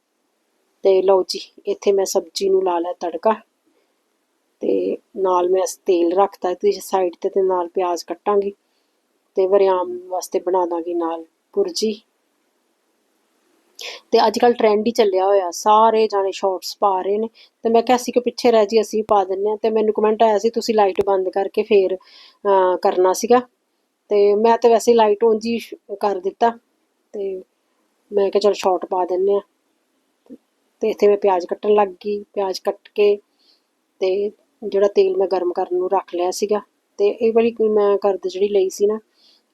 ਤੇ ਲਓ ਜੀ, ਇੱਥੇ ਮੈਂ ਸਬਜ਼ੀ ਨੂੰ ਲਾ ਲਿਆ ਤੜਕਾ, ਤੇ ਨਾਲ ਮੈਂ ਤੇਲ ਰੱਖਤਾ, ਤੇ ਸਾਈਡ ਤੇ ਤੇ ਨਾਲ ਪਿਆਜ਼ ਕੱਟਾਂਗੀ, ਤੇ ਵਰਿਆਮ ਵਾਸਤੇ ਬਣਾ ਦਾਂਗੀ ਨਾਲ ਪੁਰਜੀ ਤੇ ਅੱਜ ਕੱਲ ਟ੍ਰੈਂਡ ਹੀ ਚੱਲਿਆ ਹੋਇਆ, ਸਾਰੇ ਜਾਣੇ ਸ਼ਾਰਟਸ ਪਾ ਰਹੇ ਨੇ। ਤੇ ਮੈਂ ਕਿਹਾ, ਅਸੀਂ ਕਿ ਪਿੱਛੇ ਰਹਿ ਜੀ ਅਸੀਂ ਪਾ ਦਿੰਨੇ ਆ ਤੇ ਮੈਨੂੰ ਕਮੈਂਟ ਆਇਆ ਸੀ, ਤੁਸੀਂ ਲਾਈਟ ਬੰਦ ਕਰਕੇ ਫੇਰ ਕਰਨਾ ਸੀਗਾ। ਤੇ ਮੈਂ ਤੇ ਵੈਸੇ ਲਾਈਟ ਉਂਝ ਹੀ ਕਰ ਦਿੱਤਾ। ਤੇ ਮੈਂ ਕਿਹਾ, ਚਲ ਸ਼ਾਰਟ ਪਾ ਦਿੰਨੇ ਆ ਤੇ ਇੱਥੇ ਮੈਂ ਪਿਆਜ਼ ਕੱਟਣ ਲੱਗ ਗਈ, ਪਿਆਜ਼ ਕੱਟ ਕੇ ਤੇ ਜਿਹੜਾ ਤੇਲ ਮੈਂ ਗਰਮ ਕਰਨ ਨੂੰ ਰੱਖ ਲਿਆ ਸੀਗਾ। ਤੇ ਇਹ ਵਾਲੀ ਮੈਂ ਕਰਦ ਜਿਹੜੀ ਲਈ ਸੀ ਨਾ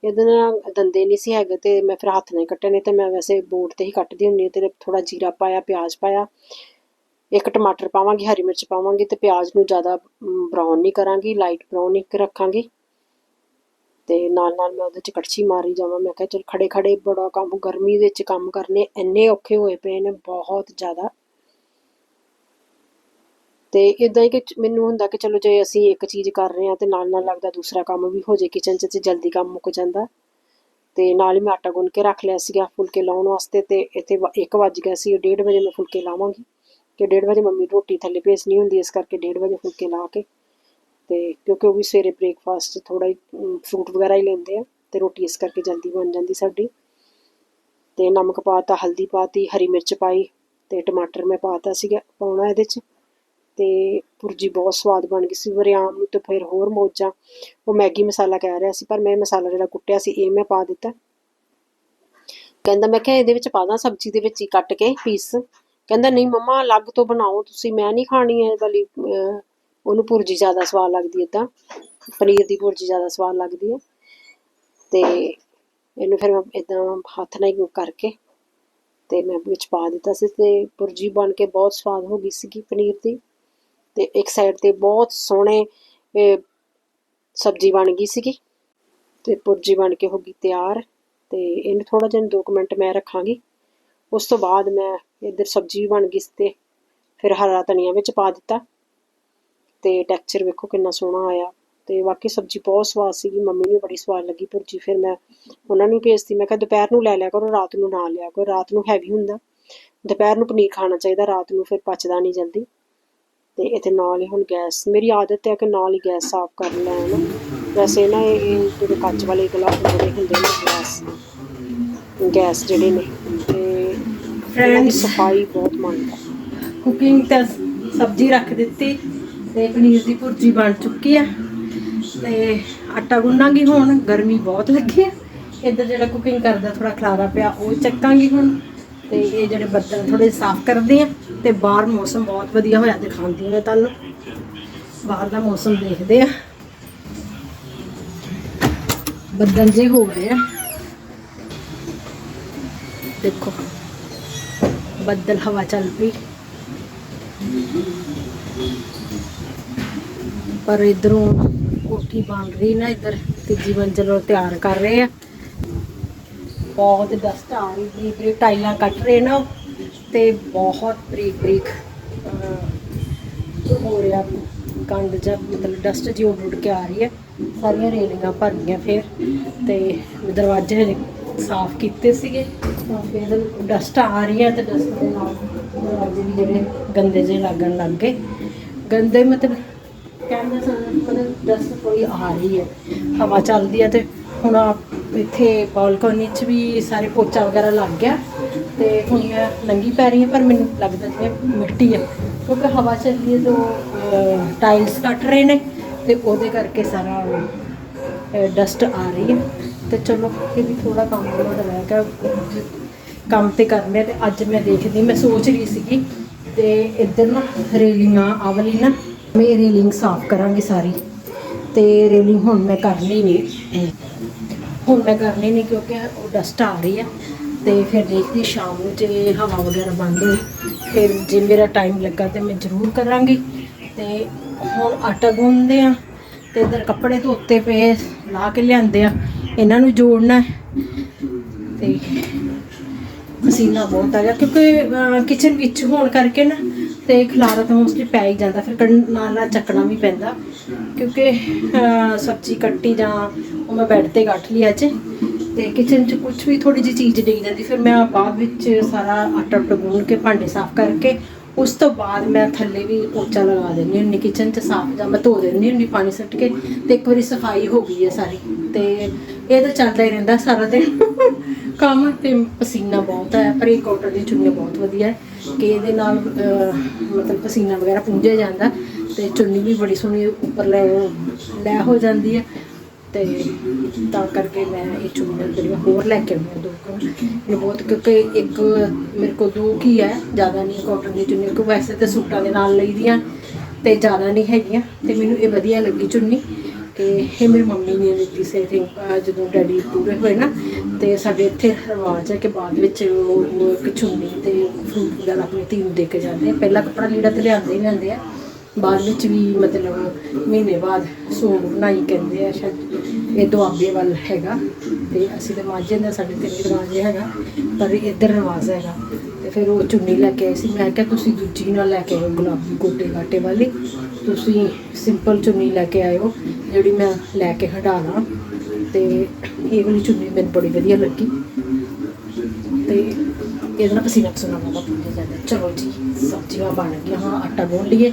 ਇਹਦੇ ਨਾਲ ਦੰਦੇ ਨਹੀਂ ਸੀ ਹੈਗੇ ਤੇ ਮੈਂ ਫਿਰ ਹੱਥ ਨਾਲ ਹੀ ਕੱਟੇ ਨੇ ਤੇ ਮੈਂ ਵੈਸੇ ਬੋਰਡ ਤੇ ਹੀ ਕੱਟਦੀ ਹੁੰਦੀ ਤੇ ਥੋੜਾ ਜੀਰਾ ਪਾਇਆ, ਪਿਆਜ਼ ਪਾਇਆ। ਇੱਕ ਟਮਾਟਰ ਪਾਵਾਂਗੀ, ਹਰੀ ਮਿਰਚ ਪਾਵਾਂਗੀ ਤੇ ਪਿਆਜ਼ ਨੂੰ ਜ਼ਿਆਦਾ ਬਰਾਊਨ ਨਹੀਂ ਕਰਾਂਗੀ ਲਾਈਟ ਬਰਾਊਨ ਹੀ ਰੱਖਾਂਗੀ। ਤੇ ਨਾਲ ਨਾਲ ਮੈਂ ਉਹਦੇ ਚ ਕੜਛੀ ਮਾਰੀ ਜਾਵਾਂ, ਮੈਂ ਕਿਹਾ ਚਲ ਖੜੇ ਖੜੇ ਬੜਾ ਕੰਮ, ਗਰਮੀ ਵਿੱਚ ਕੰਮ ਕਰਨੇ ਇੰਨੇ ਔਖੇ ਹੋਏ ਪਏ ਨੇ, ਬਹੁਤ ਜ਼ਿਆਦਾ। ਤੇ ਇਦਾਂ ਹੀ ਕਿ ਮੈਨੂੰ ਹੁੰਦਾ ਕਿ ਚਲੋ ਜੇ ਅਸੀਂ ਇੱਕ ਚੀਜ਼ ਕਰ ਰਹੇ ਹਾਂ ਤੇ ਨਾਲ ਨਾਲ ਲੱਗਦਾ ਦੂਸਰਾ ਕੰਮ ਵੀ ਹੋ ਜੇ ਕਿਚਨ 'ਚ, ਤੇ ਜਲਦੀ ਕੰਮ ਮੁੱਕ ਜਾਂਦਾ। ਤੇ ਨਾਲ ਹੀ ਮੈਂ ਆਟਾ ਗੁੰਨ ਕੇ ਰੱਖ ਲਿਆ ਸੀਗਾ ਫੁਲਕੇ ਲਾਉਣ ਵਾਸਤੇ ਤੇ ਇੱਥੇ 1 ਵੱਜ ਗਿਆ ਸੀ 1:30 ਵਜੇ ਮੈਂ ਫੁਲਕੇ ਲਾਵਾਂਗੀ। ਕਿ 1:30 ਵਜੇ ਮੰਮੀ ਰੋਟੀ ਥੱਲੇ ਭੇਜਣੀ ਹੁੰਦੀ, ਇਸ ਕਰਕੇ 1:30 ਵਜੇ ਫੁਲਕੇ ਲਾ ਕੇ। ਤੇ ਕਿਉਂਕਿ ਉਹ ਵੀ ਸਵੇਰੇ ਬ੍ਰੇਕਫਾਸਟ 'ਚ ਥੋੜਾ ਹੀ ਫਰੂਟ ਵਗੈਰਾ ਹੀ ਲੈਂਦੇ ਆ, ਤੇ ਰੋਟੀ ਇਸ ਕਰਕੇ ਜਲਦੀ ਬਣ ਜਾਂਦੀ ਸਾਡੀ। ਤੇ ਨਮਕ ਪਾਤਾ ਹਲਦੀ ਪਾਤੀ ਹਰੀ ਮਿਰਚ ਪਾਈ, ਤੇ ਟਮਾਟਰ ਮੈਂ ਪਾਤਾ ਸੀਗਾ ਪਾਉਣਾ ਇਹਦੇ 'ਚ। ਤੇ ਪੁਰਜੀ ਬਹੁਤ ਸਵਾਦ ਬਣ ਗਈ ਸੀ ਵਰਿਆਮ ਨੂੰ ਤੇ ਫਿਰ ਹੋਰ ਮੌਜਾਂ। ਉਹ ਮੈਗੀ ਮਸਾਲਾ ਕਹਿ ਰਿਹਾ ਸੀ ਪਰ ਮੈਂ ਮਸਾਲਾ ਜਿਹੜਾ ਕੁੱਟਿਆ ਸੀ ਇਹ ਮੈਂ ਪਾ ਦਿੱਤਾ। ਕਹਿੰਦਾ ਮੈਂ ਕਿਹਾ ਇਹਦੇ ਵਿੱਚ ਪਾ ਦਾਂ ਸਬਜ਼ੀ ਦੇ ਵਿੱਚ ਹੀ ਕੱਟ ਕੇ ਪੀਸ। ਕਹਿੰਦਾ ਨਹੀਂ ਮੰਮਾ ਅਲੱਗ ਤੋਂ ਬਣਾਓ ਤੁਸੀਂ ਮੈਂ ਨਹੀਂ ਖਾਣੀ ਹੈ ਇਹ ਵਾਲੀ ਅਹ, ਉਹਨੂੰ ਭੁਰਜੀ ਜ਼ਿਆਦਾ ਸਵਾਦ ਲੱਗਦੀ ਹੈ ਤਾਂ ਪਨੀਰ ਦੀ ਭੁਰਜੀ ਜ਼ਿਆਦਾ ਸਵਾਦ ਲੱਗਦੀ ਹੈ ਤੇ ਇਹਨੂੰ ਫਿਰ ਮੈਂ ਇਦਾਂ ਹੱਥ ਨਾਲ ਹੀ ਕਰਕੇ ਤੇ ਮੈਂ ਵਿੱਚ ਪਾ ਦਿੱਤਾ ਸੀ ਤੇ ਪੁਰਜੀ ਬਣ ਕੇ ਬਹੁਤ ਸਵਾਦ ਹੋ ਗਈ ਸੀਗੀ ਪਨੀਰ ਦੀ। ਤੇ ਇੱਕ ਸਾਈਡ ਤੇ ਬਹੁਤ ਸੋਹਣੇ ਸਬਜ਼ੀ ਬਣ ਗਈ ਸੀਗੀ ਤੇ ਪੁਰਜੀ ਬਣ ਕੇ ਹੋ ਗਈ ਤਿਆਰ ਤੇ ਇਹਨੂੰ ਥੋੜਾ ਜਿਹਾ 2 ਮਿੰਟ ਮੈਂ ਰੱਖਾਂਗੀ। ਉਸ ਤੋਂ ਬਾਅਦ ਮੈਂ ਇੱਧਰ ਸਬਜ਼ੀ ਵੀ ਬਣ ਗਈ ਸੀ ਤੇ ਫਿਰ ਹਰਾ ਧਨੀਆ ਵਿੱਚ ਪਾ ਦਿੱਤਾ ਤੇ ਟੈਕਸਚਰ ਵੇਖੋ ਕਿੰਨਾ ਸੋਹਣਾ ਆਇਆ ਤੇ ਬਾਕੀ ਸਬਜ਼ੀ ਬਹੁਤ ਸਵਾਦ ਸੀਗੀ, ਮੰਮੀ ਨੂੰ ਬੜੀ ਸਵਾਦ ਲੱਗੀ ਪੁਰਜੀ। ਫਿਰ ਮੈਂ ਉਹਨਾਂ ਨੂੰ ਭੇਜਤੀ, ਮੈਂ ਕਿਹਾ ਦੁਪਹਿਰ ਨੂੰ ਲੈ ਲਿਆ ਕਰੋ, ਰਾਤ ਨੂੰ ਨਾ ਲਿਆ ਕਰੋ, ਰਾਤ ਨੂੰ ਹੈਵੀ ਹੁੰਦਾ। ਦੁਪਹਿਰ ਨੂੰ ਪਨੀਰ ਖਾਣਾ ਚਾਹੀਦਾ, ਰਾਤ ਨੂੰ ਫਿਰ ਪਚਦਾ ਨਹੀਂ ਜਲਦੀ। ਤੇ ਇਹਦੇ ਨਾਲ ਹੀ ਹੁਣ ਗੈਸ ਮੇਰੀ ਆਦਤ ਹੈ ਕਿ ਨਾਲ ਹੀ ਗੈਸ ਸਾਫ਼ ਕਰ ਲੈਣਾ। ਵੈਸੇ ਨਾ ਇਹ ਜਿਹੜੇ ਕੱਚ ਵਾਲੇ ਗਲਾਸ ਜਿਹੜੇ ਹੁੰਦੇ ਨੇ ਗਲਾਸ ਗੈਸ ਜਿਹੜੇ ਨੇ ਤੇ Friends, ਸਫ਼ਾਈ ਬਹੁਤ ਮੰਨਦਾ ਕੁਕਿੰਗ ਤੇ ਸਬਜ਼ੀ ਰੱਖ ਦਿੱਤੀ ਤੇ ਪਨੀਰ ਦੀ ਭੁਰਜੀ ਬਣ ਚੁੱਕੀ ਆ। ਤੇ ਆਟਾ ਗੁੰਨਾਂਗੀ ਹੁਣ ਗਰਮੀ ਬਹੁਤ ਲੱਗੀ ਆ। ਇੱਧਰ ਜਿਹੜਾ ਕੁਕਿੰਗ ਕਰਦਾ ਥੋੜਾ ਖਲਾਰਾ ਪਿਆ ਉਹ ਚੱਕਾਂਗੀ ਹੁਣ। ਤੇ ਇਹ ਜਿਹੜੇ ਬੱਦਲ ਥੋੜੇ ਸਾਫ਼ ਕਰਦੇ ਆ ਤੇ ਬਾਹਰ ਮੌਸਮ ਬਹੁਤ ਵਧੀਆ ਹੋਇਆ ਦਿਖਾਉਂਦੀ ਹਾਂ ਤੁਹਾਨੂੰ। ਬਾਹਰ ਦਾ ਮੌਸਮ ਦੇਖਦੇ ਆ। ਬੱਦਲ ਜੇ ਹੋ ਗਏ ਆ। ਦੇਖੋ, ਬੱਦਲ ਹਵਾ ਚੱਲ ਪਈ। ਪਰ ਇਧਰੋਂ ਕੋਠੀ ਬਣ ਰਹੀ ਨਾ ਇਧਰ ਤੀਜੀ ਮੰਜ਼ਲ ਉਹ ਤਿਆਰ ਕਰ ਰਹੇ ਆ। ਬਹੁਤ ਡਸਟ ਆ ਰਹੀ ਬਰੀਕ ਬਰੀਕ ਟਾਈਲਾਂ ਕੱਟ ਰਹੇ ਨਾ ਉਹ, ਤੇ ਬਹੁਤ ਬਰੀਕ ਬਰੀਕ ਹੋ ਰਿਹਾ ਗੰਦ ਜਾਂ ਮਤਲਬ ਡਸਟ ਜਿਹੀ ਉੱਡ ਉੱਡ ਕੇ ਆ ਰਹੀ ਹੈ। ਸਾਰੀਆਂ ਰੇਲਿੰਗਾਂ ਭਰ ਗਈਆਂ ਫਿਰ ਤੇ ਦਰਵਾਜ਼ੇ ਸਾਫ਼ ਕੀਤੇ ਸੀਗੇ ਤਾਂ ਫਿਰ ਡਸਟ ਆ ਰਹੀ ਹੈ ਤੇ ਡਸਟ ਦੇ ਨਾਲ ਦਰਵਾਜ਼ੇ ਵੀ ਜਿਹੜੇ ਗੰਦੇ ਜਿਹੇ ਲੱਗਣ ਲੱਗ ਗਏ। ਗੰਦੇ ਮਤਲਬ ਕਹਿੰਦੇ ਸਨ ਮਤਲਬ ਡਸਟ ਕੋਈ ਆ ਰਹੀ ਹੈ ਹਵਾ ਚੱਲਦੀ ਹੈ ਤੇ ਹੁਣ ਆਪ- ਇੱਥੇ ਬਾਲਕਨੀ 'ਚ ਵੀ ਸਾਰੇ ਪੋਚਾ ਵਗੈਰਾ ਲੱਗ ਗਿਆ ਤੇ ਹੁਣ ਮੈਂ ਨੰਗੀ ਪੈ ਰਹੀ ਹਾਂ ਪਰ ਮੈਨੂੰ ਲੱਗਦਾ ਜਿਵੇਂ ਮਿੱਟੀ ਹੈ ਕਿਉਂਕਿ ਹਵਾ ਚੱਲਦੀ ਹੈ ਤਾਂ ਟਾਈਲਸ ਕੱਟ ਰਹੇ ਨੇ ਤੇ ਉਹਦੇ ਕਰਕੇ ਸਾਰਾ ਡਸਟ ਆ ਰਹੀ ਹੈ। ਤੇ ਚਲੋ, ਇਹ ਵੀ ਥੋੜਾ ਕੰਮ ਉਹਨਾਂ ਦਾ ਰਹਿ ਗਿਆ ਕੰਮ ਤੇ ਕਰਨੇ ਤੇ ਅੱਜ ਮੈਂ ਦੇਖਦੀ, ਮੈਂ ਸੋਚ ਰਹੀ ਸੀਗੀ ਤੇ ਇੱਧਰ ਨਾ ਰੇਲਿੰਗਾਂ ਆਵਲੀ ਨਾ, ਮੈਂ ਰੇਲਿੰਗ ਸਾਫ਼ ਕਰਾਂਗੀ ਸਾਰੀ। ਤੇ ਰੇਲਿੰਗ ਹੁਣ ਮੈਂ ਕਰਨੀ ਨਹੀਂ। ਹੁਣ ਮੈਂ ਕਰਨੀ ਨਹੀਂ ਕਿਉਂਕਿ ਉਹ ਡਸਟ ਆ ਰਹੀ ਹੈ ਤੇ ਫਿਰ ਦੇਖਦੀ ਸ਼ਾਮ ਨੂੰ ਜੇ ਹਵਾ ਵਗੈਰਾ ਬੰਦ ਹੋਈ, ਫਿਰ ਜੇ ਮੇਰਾ ਟਾਈਮ ਲੱਗਾ ਤੇ ਮੈਂ ਜ਼ਰੂਰ ਕਰਾਂਗੀ। ਤੇ ਹੁਣ ਆਟਾ ਗੁੰਨਦੇ ਆ ਤੇ ਇਧਰ ਕੱਪੜੇ ਧੋਤੇ ਪਏ, ਲਾ ਕੇ ਲਿਆਂਦੇ ਆ ਇਹਨਾਂ ਨੂੰ ਜੋੜਨਾ ਹੈ। ਤੇ ਪਸੀਨਾ ਬਹੁਤ ਆ ਗਿਆ ਕਿਉਂਕਿ ਕਿਚਨ ਵਿੱਚ ਹੋਣ ਕਰਕੇ ਨਾ ਤੇ ਖਲਾਰਾ ਤਾਂ ਮੋਸਟਲੀ ਪੈ ਹੀ ਜਾਂਦਾ, ਫਿਰ ਕੱਢ- ਨਾਲ ਨਾਲ ਚੱਕਣਾ ਵੀ ਪੈਂਦਾ। ਕਿਉਂਕਿ ਸਬਜ਼ੀ ਕੱਟੀ ਜਾਂ ਉਹ ਮੈਂ ਬੈੱਡ ਤੇ ਕੱਟ ਲਈ ਅੱਜ। ਤੇ ਕਿਚਨ 'ਚ ਕੁਝ ਵੀ ਥੋੜੀ ਜਿਹੀ ਚੀਜ਼ ਡਿੱਗ ਜਾਂਦੀ। ਫਿਰ ਮੈਂ ਬਾਅਦ ਵਿੱਚ ਸਾਰਾ ਆਟਾ ਉਟਾ ਗੁੰਨ ਕੇ, ਭਾਂਡੇ ਸਾਫ਼ ਕਰਕੇ, ਉਸ ਤੋਂ ਬਾਅਦ ਮੈਂ ਥੱਲੇ ਵੀ ਪੋਚਾ ਲਗਾ ਦਿੰਦੀ ਹੁੰਦੀ ਕਿਚਨ 'ਚ ਸਾਫ਼ ਜਾਂ ਮੈਂ ਧੋ ਦਿੰਦੀ ਹੁੰਦੀ ਪਾਣੀ ਸੁੱਟ ਕੇ। ਤੇ ਇੱਕ ਵਾਰੀ ਸਫ਼ਾਈ ਹੋ ਗਈ ਹੈ ਸਾਰੀ। ਤੇ ਇਹ ਤਾਂ ਚੱਲਦਾ ਹੀ ਰਹਿੰਦਾ ਸਾਰਾ ਦਿਨ। ਕੰਮ ਤੇ ਪਸੀਨਾ ਬਹੁਤ ਹੈ ਪਰ ਇਹ ਕਾਟਨ ਦੀ ਚੁੰਨੀ ਬਹੁਤ ਵਧੀਆ ਹੈ ਕਿ ਇਹਦੇ ਨਾਲ ਅਹ, ਮਤਲਬ ਪਸੀਨਾ ਵਗੈਰਾ ਪੁੰਝਿਆ ਜਾਂਦਾ ਤੇ ਚੁੰਨੀ ਵੀ ਬੜੀ ਸੋਹਣੀ ਉੱਪਰ ਲੈ ਲੈ ਹੋ ਜਾਂਦੀ ਹੈ ਤੇ ਤਾਂ ਕਰਕੇ ਮੈਂ ਇਹ ਚੁੰਨੀਆਂ ਜਿਹੜੀਆਂ ਹੋਰ ਲੈ ਕੇ ਆਉਂਦੀ ਹਾਂ ਦੋ ਕੁ ਮੈਨੂੰ ਬਹੁਤ ਕਿਉਂਕਿ ਇੱਕ ਮੇਰੇ ਕੋਲ ਦੋ ਕੀ ਹੈ ਜ਼ਿਆਦਾ ਨਹੀਂ ਕਾਟਨ ਦੀ ਚੁੰਨੀ ਕਿਉਂਕਿ ਵੈਸੇ ਤਾਂ ਸੂਟਾਂ ਦੇ ਨਾਲ ਲਈਦੀਆਂ ਤੇ ਜ਼ਿਆਦਾ ਨਹੀਂ ਹੈਗੀਆਂ ਤੇ ਮੈਨੂੰ ਇਹ ਵਧੀਆ ਲੱਗੀ ਚੁੰਨੀ। ਕਿ ਇਹ ਮੇਰੀ ਮੰਮੀ ਨੇ ਦਿੱਤੀ ਸੀ ਥਿੰਕ ਜਦੋਂ ਡੈਡੀ ਪੂਰੇ ਹੋਏ ਨਾ, ਤੇ ਸਾਡੇ ਇੱਥੇ ਰਿਵਾਜ ਹੈ ਕਿ ਬਾਅਦ ਵਿੱਚ ਉਹ ਇੱਕ ਚੁੰਨੀ ਤੇ ਫਰੂਟ ਵਗੈਰਾ ਆਪਣੀ ਧੀ ਨੂੰ ਦੇ ਕੇ ਜਾਂਦੇ ਆ। ਪਹਿਲਾ ਕੱਪੜਾ ਲੀੜਾ ਤੇ ਲਿਆਂਦੇ ਹੀ ਲੈਂਦੇ ਆ। ਬਾਅਦ ਵਿੱਚ ਵੀ ਮਤਲਬ ਮਹੀਨੇ ਬਾਅਦ ਸੋਗ ਬਣਾਈ ਕਹਿੰਦੇ ਆ, ਸ਼ਾਇਦ ਇਹ ਦੁਆਬੇ ਵੱਲ ਹੈਗਾ। ਤੇ ਅਸੀਂ ਤੇ ਮਾਝੇ ਦਾ ਸਾਡੇ ਤੇ ਰਿਵਾਜ ਹੈਗਾ, ਪਰ ਇੱਧਰ ਰਿਵਾਜ ਹੈਗਾ। ਤੇ ਫਿਰ ਉਹ ਚੁੰਨੀ ਲੈ ਕੇ ਆਏ ਸੀ। ਮੈਂ ਕਿਹਾ, ਤੁਸੀਂ ਦੂਜੀ ਨਾਲ ਲੈ ਕੇ ਆਇਓ ਗੁਲਾਬੀ ਗੋਟੇ ਗਾਟੇ ਵਾਲੀ। ਤੁਸੀਂ ਸਿੰਪਲ ਚੁੰਨੀ ਲੈ ਕੇ ਆਇਓ, ਜਿਹੜੀ ਮੈਂ ਲੈ ਕੇ ਹਟਾਣਾ। ਤੇ ਇਹ ਵਾਲੀ ਚੁੰਨੀ ਮੈਨੂੰ ਬੜੀ ਵਧੀਆ ਲੱਗੀ। ਤੇ ਇਹਦੇ ਨਾਲ ਪਸੀਨਾ ਪਸੀਨਾ ਬਹੁਤ ਪੁੱਜ ਜਾਂਦਾ। ਚਲੋ ਜੀ, ਸਬਜ਼ੀਆਂ ਬਣ ਗਈਆਂ ਹੁਣ ਆਟਾ ਗੁੰਨ ਲਈਏ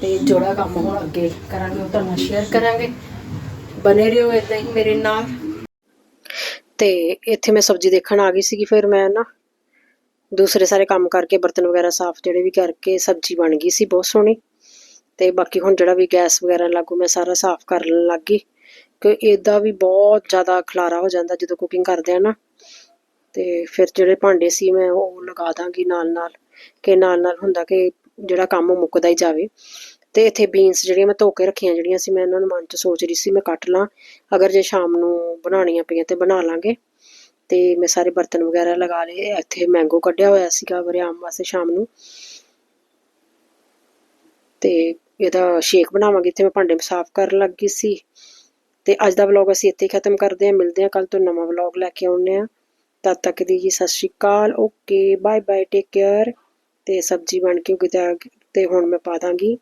ਤੇ ਜੋੜਾ ਕੰਮ ਹੁਣ ਅੱਗੇ ਕਰਾਂਗੇ, ਉਹ ਤੁਹਾਨੂੰ ਸ਼ੇਅਰ ਕਰਾਂਗੇ। ਬਨੇ ਰਹੋ ਇਦਾਂ ਹੀ ਮੇਰੇ ਨਾਲ। ਤੇ ਇੱਥੇ ਮੈਂ ਸਬਜ਼ੀ ਦੇਖਣ ਆ ਗਈ ਸੀਗੀ, ਫਿਰ ਮੈਂ ਨਾ ਦੂਸਰੇ ਸਾਰੇ ਕੰਮ ਕਰਕੇ ਬਰਤਨ ਵਗੈਰਾ ਸਾਫ਼ ਜਿਹੜੇ ਵੀ ਕਰਕੇ ਸਬਜ਼ੀ ਬਣ ਗਈ ਸੀ, ਬਹੁਤ ਸੋਹਣੀ। ਤੇ ਬਾਕੀ ਹੁਣ ਜਿਹੜਾ ਵੀ ਗੈਸ ਵਗੈਰਾ ਲਾਗੂ ਮੈਂ ਸਾਰਾ ਸਾਫ਼ ਕਰਨ ਲੱਗ ਗਈ ਕਿ ਇਹਦਾ ਵੀ ਬਹੁਤ ਜ਼ਿਆਦਾ ਖਲਾਰਾ ਹੋ ਜਾਂਦਾ ਜਦੋਂ ਕੁਕਿੰਗ ਕਰਦੇ ਆ ਨਾ। ਤੇ ਫਿਰ ਜਿਹੜੇ ਭਾਂਡੇ ਸੀ ਮੈਂ ਉਹ ਲਗਾ ਦਾਂਗੀ ਨਾਲ ਨਾਲ ਕਿ ਨਾਲ ਨਾਲ ਹੁੰਦਾ ਕਿ ਜਿਹੜਾ ਕੰਮ ਮੁੱਕਦਾ ਹੀ ਜਾਵੇ। ਤੇ ਇੱਥੇ ਬੀਨਸ ਜਿਹੜੀਆਂ ਮੈਂ ਧੋ ਕੇ ਰੱਖੀਆਂ ਜਿਹੜੀਆਂ ਸੀ, ਮੈਂ ਇਹਨਾਂ ਨੂੰ ਮਨ ਚ ਸੋਚ ਰਹੀ ਸੀ ਮੈਂ ਕੱਟ ਲਾਂ, ਅਗਰ ਜੇ ਸ਼ਾਮ ਨੂੰ ਬਣਾਉਣੀਆਂ ਪਈਆਂ ਤੇ ਬਣਾ ਲਾਂਗੇ। ਤੇ ਮੈਂ ਸਾਰੇ ਬਰਤਨ ਵਗੈਰਾ ਲਗਾ ਲਏ, ਇੱਥੇ ਮੈਂਗੋ ਕੱਢਿਆ ਹੋਇਆ ਸੀਗਾ ਵਰਿਆਮ ਵਾਸਤੇ ਸ਼ਾਮ ਨੂੰ। ਤੇ ਇਹਦਾ ਸ਼ੇਕ ਬਣਾਵਾਂਗੇ, ਇੱਥੇ ਮੈਂ ਭਾਂਡੇ ਸਾਫ਼ ਕਰਨ ਲੱਗ ਗਈ ਸੀ। ਤੇ ਅੱਜ ਦਾ ਵਲੌਗ ਅਸੀਂ ਇੱਥੇ ਖਤਮ ਕਰਦੇ ਹਾਂ। ਮਿਲਦੇ ਹਾਂ ਕੱਲ ਤੋਂ ਨਵਾਂ ਵਲੌਗ ਲੈ ਕੇ ਆਉਂਦੇ ਹਾਂ। ਤਦ ਤੱਕ ਦੀ ਜੀ, ਸਤਿ ਸ਼੍ਰੀ ਅਕਾਲ। Okay bye bye take care ਤੇ ਸਬਜ਼ੀ ਬਣ ਕੇ ਉਗਦਾ ਤੇ ਹੁਣ ਮੈਂ ਪਾ ਦਾਂਗੀ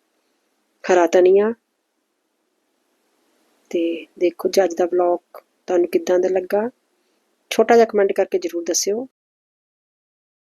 ਹਰਾ ਧਨੀਆ। ਤੇ ਦੇਖੋ ਜੀ, ਅੱਜ ਦਾ ਵਲੌਗ ਤੁਹਾਨੂੰ ਕਿੱਦਾਂ ਦਾ ਲੱਗਾ? ਛੋਟਾ ਜਿਹਾ ਕਮੈਂਟ ਕਰਕੇ ਜਰੂਰ ਦੱਸਿਓ।